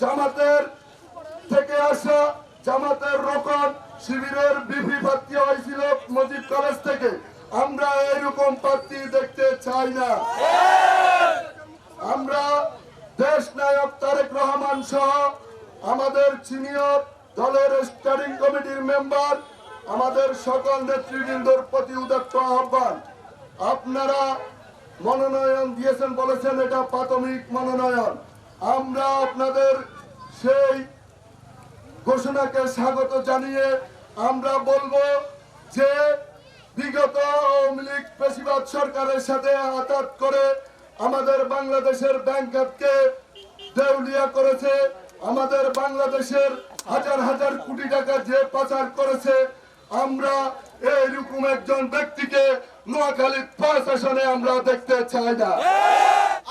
জামাতের থেকে আসা জামাতের রোকন শিবিরের বিপি প্রার্থী হয়েছিল মজিদ কলেজ থেকে। আমরা এইরকম প্রার্থী দেখতে চাই না। আমরা দেশ নায়ক তারেক রহমান সহ আমাদের সিনিয়র দলের স্টারিং কমিটির মেম্বার, আমাদের সকল নেতৃবৃন্দর প্রতি উদাত্ত আহ্বান। আপনারা মনোনয়ন দিয়েছেন বলেছেন, এটা প্রাথমিক মনোনয়ন। আমরা আপনাদের সেই ঘোষণাকে স্বাগত জানিয়ে আমরা বলব যে বিগত আওয়ামী লীগ পেশিবাদ সরকারের সাথে আঘাত করে আমাদের বাংলাদেশের ব্যাংক খাতকে দেউলিয়া করেছে। আমাদের বাংলাদেশের হাজার হাজার কোটি টাকা যে পাচার করেছে, আমরা এইরকম একজন ব্যক্তিকে নোয়াখালী পাঁচ আসনে আমরা দেখতে চাই না।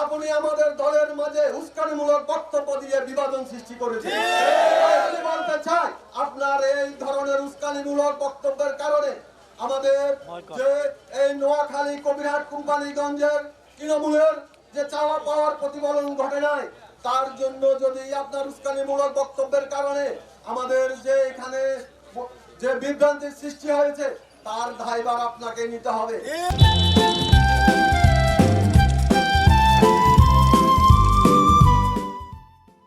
আপনি আমাদের দলের মাঝে উস্কানিমূলক বক্তব্য দিয়ে বিভাজন সৃষ্টি করেছে। আমি বলতে চাই আপনার এই ধরনের উস্কানিমূলক বক্তব্যের কারণে আমাদের যে এই নোয়াখালী কবিরহাট কোম্পানিগঞ্জের তৃণমূলের যে চাওয়া পাওয়ার প্রতিফলন ঘটে নাই তার জন্য যদি আপনার উস্কানিমূলক বক্তব্যের কারণে আমাদের যে এখানে যে বিভ্রান্তির সৃষ্টি হয়েছে তার দায়ভার আপনাকে নিতে হবে।